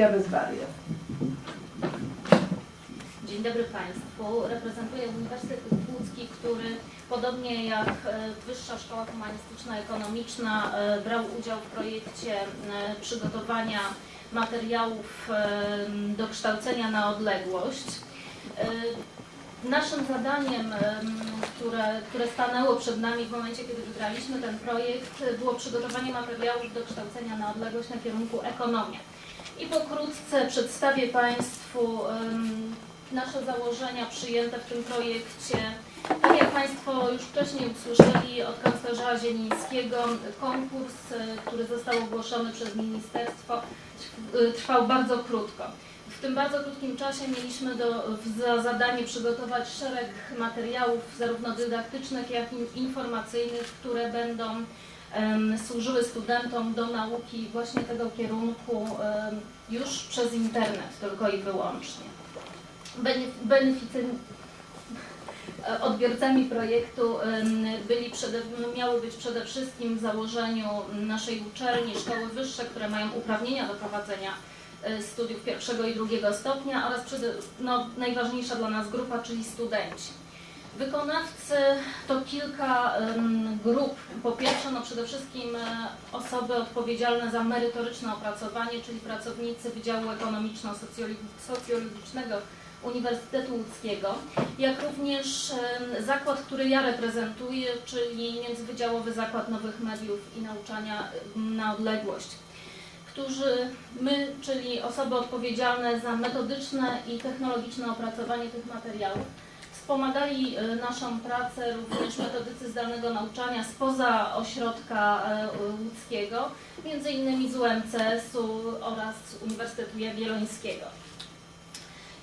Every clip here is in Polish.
Ja bez barier. Dzień dobry Państwu. Reprezentuję Uniwersytet Łódzki, który podobnie jak e, Wyższa Szkoła Humanistyczna Ekonomiczna e, brał udział w projekcie e, przygotowania materiałów do kształcenia na odległość. Naszym zadaniem, em, które, które stanęło przed nami w momencie, kiedy wybraliśmy ten projekt, było przygotowanie materiałów do kształcenia na odległość na kierunku ekonomia. I pokrótce przedstawię Państwu nasze założenia przyjęte w tym projekcie. Tak jak Państwo już wcześniej usłyszeli od kanclerza Zielińskiego, konkurs, e, który został ogłoszony przez ministerstwo, e, trwał bardzo krótko. W tym bardzo krótkim czasie mieliśmy do, za zadanie przygotować szereg materiałów, zarówno dydaktycznych, jak i informacyjnych, które będą em, służyły studentom do nauki właśnie tego kierunku em, już przez internet tylko i wyłącznie. Benef- Beneficjent, odbiorcami projektu byli przede, miały być przede wszystkim w założeniu naszej uczelni, szkoły wyższe, które mają uprawnienia do prowadzenia studiów pierwszego i drugiego stopnia oraz no, najważniejsza dla nas grupa, czyli studenci. Wykonawcy to kilka grup. Po pierwsze, no przede wszystkim e, osoby odpowiedzialne za merytoryczne opracowanie, czyli pracownicy Wydziału Ekonomiczno-Socjologicznego Uniwersytetu Łódzkiego, jak również zakład, który ja reprezentuję, czyli Międzywydziałowy Zakład Nowych Mediów i Nauczania na Odległość którzy my, czyli osoby odpowiedzialne za metodyczne i technologiczne opracowanie tych materiałów, wspomagali e, naszą pracę również metodycy zdalnego nauczania spoza ośrodka e, łódzkiego, między innymi z UMCS-u oraz Uniwersytetu Jagiellońskiego.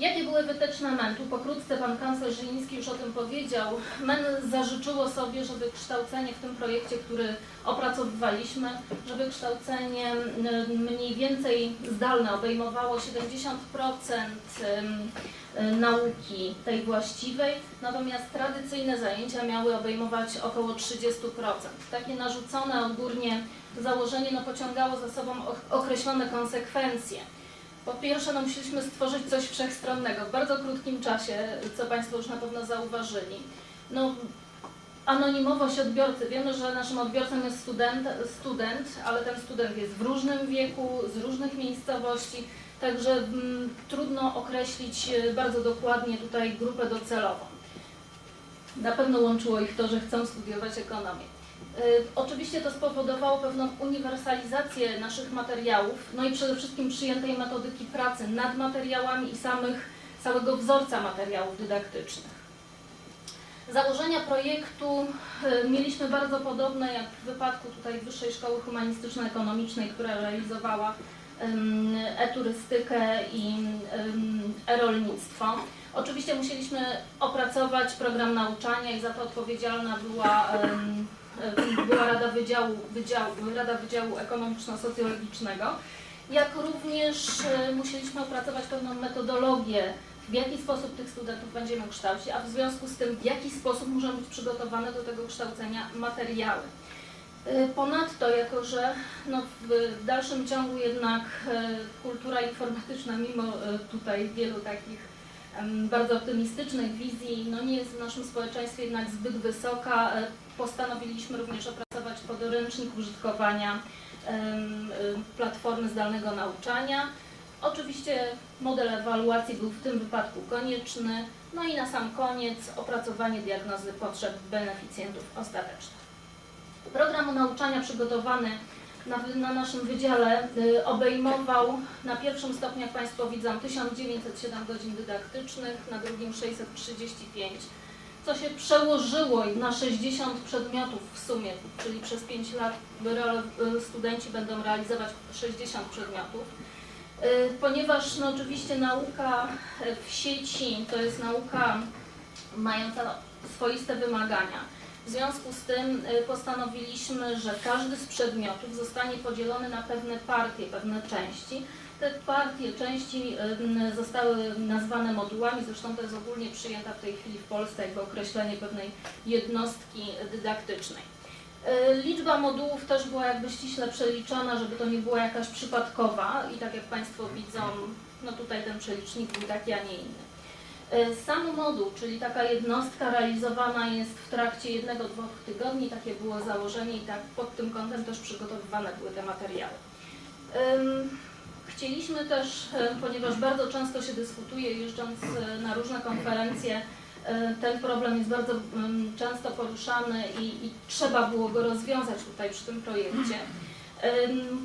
Jakie były wytyczne MEN? Tu pokrótce pan kanclerz Żyliński już o tym powiedział. MEN zażyczyło sobie, żeby kształcenie w tym projekcie, który opracowywaliśmy, żeby kształcenie m, mniej więcej zdalne obejmowało 70% em, e, nauki tej właściwej, natomiast tradycyjne zajęcia miały obejmować około 30%. Takie narzucone odgórnie założenie no, pociągało za sobą określone konsekwencje. Po pierwsze, no, musieliśmy stworzyć coś wszechstronnego w bardzo krótkim czasie, co Państwo już na pewno zauważyli. No, anonimowość odbiorcy. Wiemy, że naszym odbiorcą jest student, student, ale ten student jest w różnym wieku, z różnych miejscowości, także mm, trudno określić e, bardzo dokładnie tutaj grupę docelową. Na pewno łączyło ich to, że chcą studiować ekonomię. Y, Oczywiście to spowodowało pewną uniwersalizację naszych materiałów, no i przede wszystkim przyjętej metodyki pracy nad materiałami i samych, całego wzorca materiałów dydaktycznych. Założenia projektu y, mieliśmy bardzo podobne jak w wypadku tutaj Wyższej Szkoły Humanistyczno-Ekonomicznej, która realizowała e-turystykę i e-rolnictwo. Oczywiście musieliśmy opracować program nauczania i za to odpowiedzialna była była Rada Wydziału, Wydziału, Rada Wydziału Ekonomiczno-Socjologicznego, jak również y, musieliśmy opracować pewną metodologię, w jaki sposób tych studentów będziemy kształcić, a w związku z tym w jaki sposób muszą być przygotowane do tego kształcenia materiały. Y, Ponadto, jako że no, w dalszym ciągu jednak kultura informatyczna, mimo tutaj wielu takich bardzo optymistycznych wizji, no nie jest w naszym społeczeństwie jednak zbyt wysoka. E, Postanowiliśmy również opracować podręcznik użytkowania y, platformy zdalnego nauczania. Oczywiście model ewaluacji był w tym wypadku konieczny. No i na sam koniec opracowanie diagnozy potrzeb beneficjentów ostatecznych. Program nauczania przygotowany na, na naszym wydziale y, obejmował na pierwszym stopniu, jak Państwo widzą, 1907 godzin dydaktycznych, na drugim 635, co się przełożyło na 60 przedmiotów w sumie, czyli przez 5 lat y, studenci będą realizować 60 przedmiotów. Y, Ponieważ no, oczywiście nauka w sieci to jest nauka mająca swoiste wymagania. W związku z tym y, postanowiliśmy, że każdy z przedmiotów zostanie podzielony na pewne partie, pewne części. Te partie, części y, zostały nazwane modułami, zresztą to jest ogólnie przyjęta w tej chwili w Polsce jakby określenie pewnej jednostki dydaktycznej. E, Liczba modułów też była jakby ściśle przeliczona, żeby to nie była jakaś przypadkowa i tak jak Państwo widzą, no tutaj ten przelicznik był taki, a nie inny. E, Sam moduł, czyli taka jednostka realizowana jest w trakcie jednego, dwóch tygodni, takie było założenie i tak pod tym kątem też przygotowywane były te materiały. Chcieliśmy też, e, ponieważ bardzo często się dyskutuje jeżdżąc e, na różne konferencje, ten problem jest bardzo często poruszany i, i trzeba było go rozwiązać tutaj przy tym projekcie.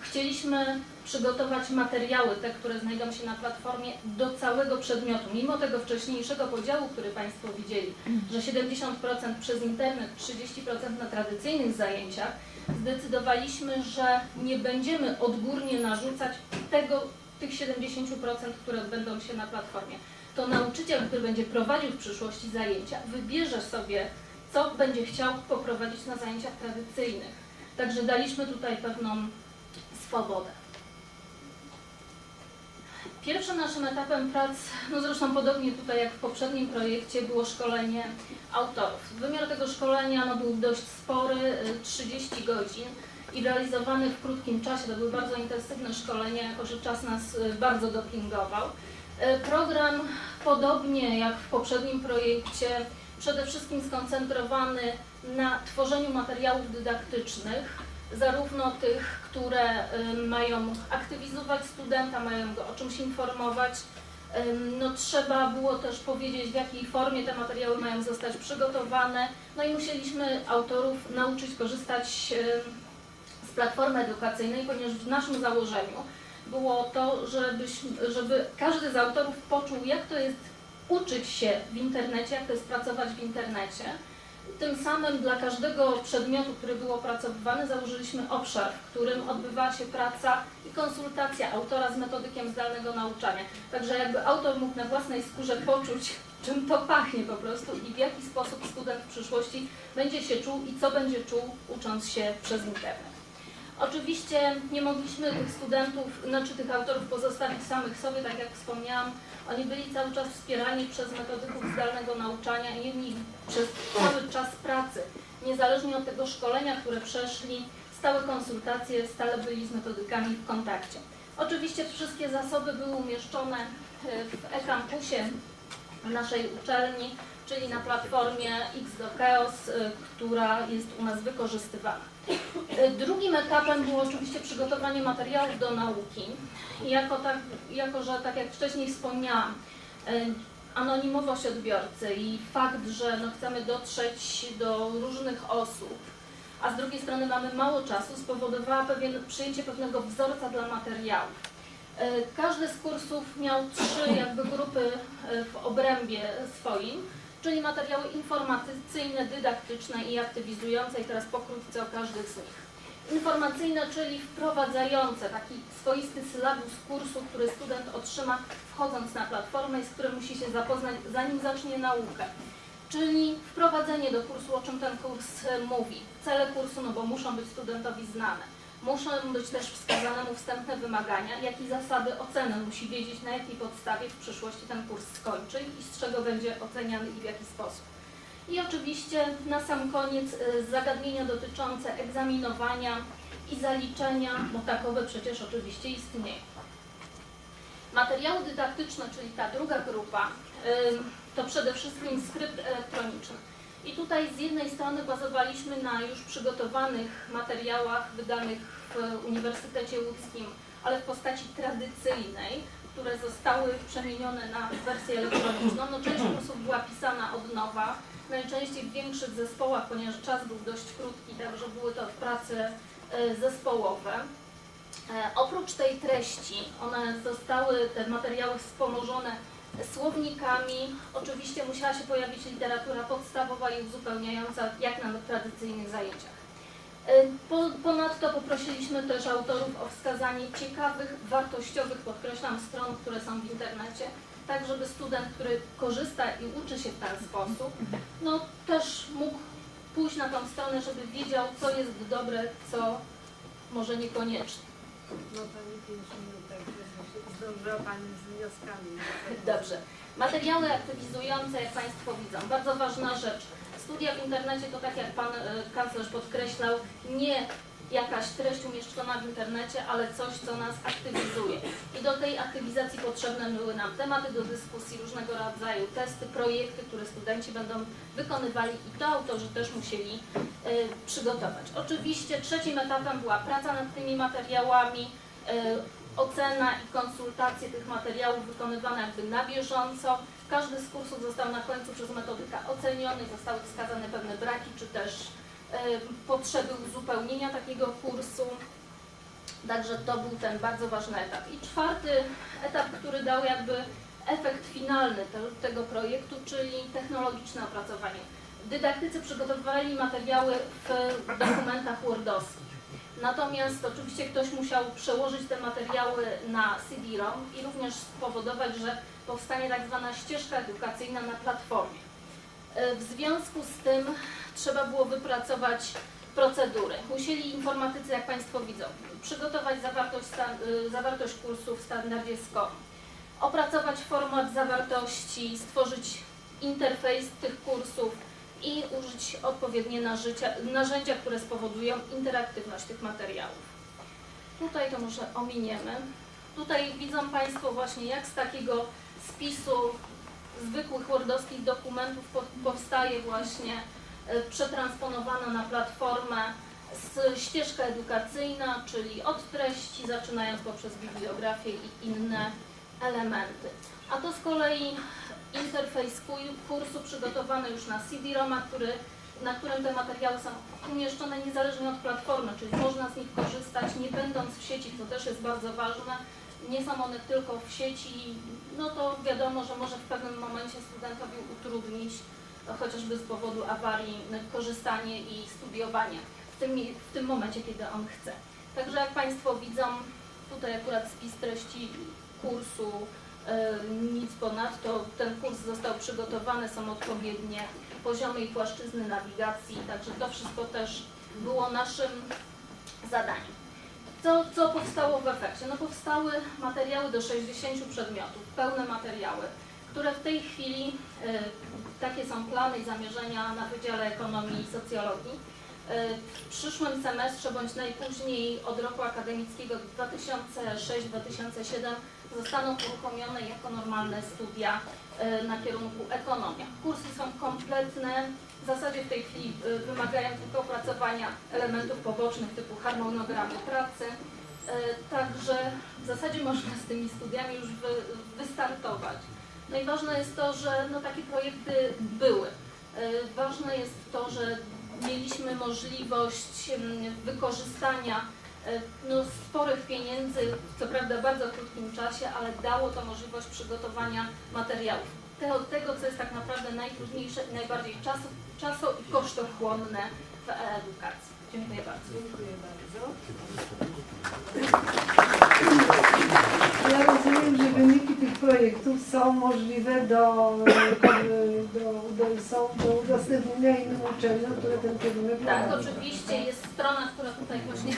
Chcieliśmy przygotować materiały, te, które znajdą się na platformie, do całego przedmiotu. Mimo tego wcześniejszego podziału, który Państwo widzieli, że 70% przez internet, 30% na tradycyjnych zajęciach, zdecydowaliśmy, że nie będziemy odgórnie narzucać tego, tych 70%, które odbędą się na platformie. To nauczyciel, który będzie prowadził w przyszłości zajęcia, wybierze sobie, co będzie chciał poprowadzić na zajęciach tradycyjnych. Także daliśmy tutaj pewną swobodę. Pierwszym naszym etapem prac, no zresztą podobnie tutaj jak w poprzednim projekcie, było szkolenie autorów. Wymiar tego szkolenia no, był dość spory, y, 30 godzin i realizowany w krótkim czasie. To były bardzo intensywne szkolenia, jako że czas nas y, bardzo dopingował. Y, Program, podobnie jak w poprzednim projekcie, przede wszystkim skoncentrowany na tworzeniu materiałów dydaktycznych, zarówno tych, które mają aktywizować studenta, mają go o czymś informować. No, trzeba było też powiedzieć, w jakiej formie te materiały mają zostać przygotowane. No i musieliśmy autorów nauczyć korzystać z platformy edukacyjnej, ponieważ w naszym założeniu było to, żebyśmy, żeby każdy z autorów poczuł, jak to jest uczyć się w internecie, jak to jest pracować w internecie. Tym samym dla każdego przedmiotu, który był opracowywany, założyliśmy obszar, w którym odbywała się praca i konsultacja autora z metodykiem zdalnego nauczania. Także jakby autor mógł na własnej skórze poczuć, czym to pachnie po prostu i w jaki sposób student w przyszłości będzie się czuł i co będzie czuł ucząc się przez internet. Oczywiście nie mogliśmy tych studentów, znaczy tych autorów pozostawić samych sobie, tak jak wspomniałam. Oni byli cały czas wspierani przez metodyków zdalnego nauczania i oni przez cały czas pracy, niezależnie od tego szkolenia, które przeszli, stałe konsultacje, stale byli z metodykami w kontakcie. Oczywiście wszystkie zasoby były umieszczone e, w e-campusie naszej uczelni, czyli na platformie X2Chaos, y, która jest u nas wykorzystywana. Drugim etapem było oczywiście przygotowanie materiałów do nauki. Jako, tak, jako że tak jak wcześniej wspomniałam, y, anonimowość odbiorcy i fakt, że no chcemy dotrzeć do różnych osób, a z drugiej strony mamy mało czasu, spowodowała pewien, przyjęcie pewnego wzorca dla materiałów. E, Każdy z kursów miał trzy jakby grupy e, w obrębie swoim, czyli materiały informacyjne, dydaktyczne i aktywizujące i teraz pokrótce o każdych z nich. Informacyjne, czyli wprowadzające taki swoisty sylabus kursu, który student otrzyma wchodząc na platformę i z którym musi się zapoznać zanim zacznie naukę. Czyli wprowadzenie do kursu, o czym ten kurs mówi. Cele kursu, no bo muszą być studentowi znane. Muszą być też wskazane mu wstępne wymagania, jak i zasady oceny. Musi wiedzieć, na jakiej podstawie w przyszłości ten kurs skończy i z czego będzie oceniany i w jaki sposób. I oczywiście na sam koniec y, zagadnienia dotyczące egzaminowania i zaliczenia, bo takowe przecież oczywiście istnieją. Materiały dydaktyczne, czyli ta druga grupa, to przede wszystkim skrypt elektroniczny. I tutaj z jednej strony bazowaliśmy na już przygotowanych materiałach wydanych Uniwersytecie Łódzkim, ale w postaci tradycyjnej, które zostały przemienione na wersję elektroniczną. No, część kursów była pisana od nowa, najczęściej w większych zespołach, ponieważ czas był dość krótki, także były to prace e, zespołowe. E, Oprócz tej treści, one zostały, te materiały wspomożone słownikami. Oczywiście musiała się pojawić literatura podstawowa i uzupełniająca, jak na tradycyjnych zajęciach. Y, Po, ponadto poprosiliśmy też autorów o wskazanie ciekawych, wartościowych, podkreślam, stron, które są w internecie, tak żeby student, który korzysta i uczy się w ten sposób, no też mógł pójść na tą stronę, żeby wiedział, co jest dobre, co może niekoniecznie. No pięć minut, także zdążyła Pani z wnioskami. Dobrze. Materiały aktywizujące, jak Państwo widzą, bardzo ważna rzecz. Studia w internecie to tak jak Pan e, kanclerz podkreślał, nie jakaś treść umieszczona w internecie, ale coś, co nas aktywizuje. I do tej aktywizacji potrzebne były nam tematy do dyskusji, różnego rodzaju testy, projekty, które studenci będą wykonywali i to autorzy też musieli e, przygotować. Oczywiście trzecim etapem była praca nad tymi materiałami, e, ocena i konsultacje tych materiałów wykonywane jakby na bieżąco. Każdy z kursów został na końcu przez metodyka oceniony, zostały wskazane pewne braki czy też e, potrzeby uzupełnienia takiego kursu. Także to był ten bardzo ważny etap. I czwarty etap, który dał jakby efekt finalny te, tego projektu, czyli technologiczne opracowanie. Dydaktycy przygotowywali materiały w dokumentach wordowskich. Natomiast oczywiście ktoś musiał przełożyć te materiały na CD-ROM i również spowodować, że powstanie tak zwana ścieżka edukacyjna na platformie. E, W związku z tym trzeba było wypracować procedury. Musieli informatycy, jak Państwo widzą, przygotować zawartość, y, zawartość kursu w standardzie opracować format zawartości, stworzyć interfejs tych kursów i użyć odpowiednie narzędzia, narzędzia, które spowodują interaktywność tych materiałów. Tutaj to może ominiemy. Tutaj widzą Państwo właśnie jak z takiego spisu zwykłych wordowskich dokumentów po- powstaje właśnie e, przetransponowana na platformę ścieżka edukacyjna, czyli od treści, zaczynając poprzez bibliografię i inne elementy. A to z kolei interfejs ku- kursu przygotowany już na CD-ROMa, który, na którym te materiały są umieszczone niezależnie od platformy, czyli można z nich korzystać nie będąc w sieci, to też jest bardzo ważne. Nie są one tylko w sieci, no to wiadomo, że może w pewnym momencie studentowi utrudnić chociażby z powodu awarii korzystanie i studiowanie w tym, w tym momencie, kiedy on chce. Także jak Państwo widzą, tutaj akurat spis treści kursu, e, nic ponadto. Ten kurs został przygotowany, są odpowiednie poziomy i płaszczyzny nawigacji, także to wszystko też było naszym zadaniem. Co, co powstało w efekcie? No powstały materiały do 60 przedmiotów, pełne materiały, które w tej chwili, e, takie są plany i zamierzenia na Wydziale Ekonomii i Socjologii. E, W przyszłym semestrze, bądź najpóźniej od roku akademickiego 2006-2007 zostaną uruchomione jako normalne studia e, na kierunku ekonomia. Kursy są kompletne, w zasadzie w tej chwili e, wymagają tylko opracowania elementów pobocznych typu harmonogramy pracy, E, Także w zasadzie można z tymi studiami już wy, wystartować. No i ważne jest to, że no, takie projekty były. Ważne jest to, że mieliśmy możliwość em, wykorzystania no, sporych pieniędzy, co prawda w bardzo krótkim czasie, ale dało to możliwość przygotowania materiałów. Tego, tego co jest tak naprawdę najtrudniejsze i najbardziej czaso, czaso i kosztochłonne w edukacji. Dziękuję bardzo. Dziękuję bardzo. Ja rozumiem, że wyniki tych projektów są możliwe do, do, do, są do udostępnienia innym uczelniom, które ten kierunek Tak, oczywiście jest strona, która tutaj właśnie.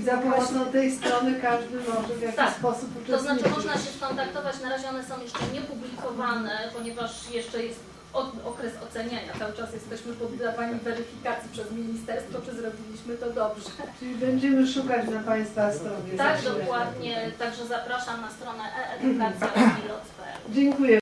I za pomocą tej strony każdy może w jakiś Tak. sposób To uczestniczyć. znaczy można się skontaktować, na razie one są jeszcze niepublikowane, ponieważ jeszcze jest okres oceniania. Cały czas jesteśmy poddawani weryfikacji przez ministerstwo, czy zrobiliśmy to dobrze. Czyli będziemy szukać na Państwa stronie. Tak, dokładnie. Także zapraszam na stronę e-edukacja.piloc.pl. Dziękuję.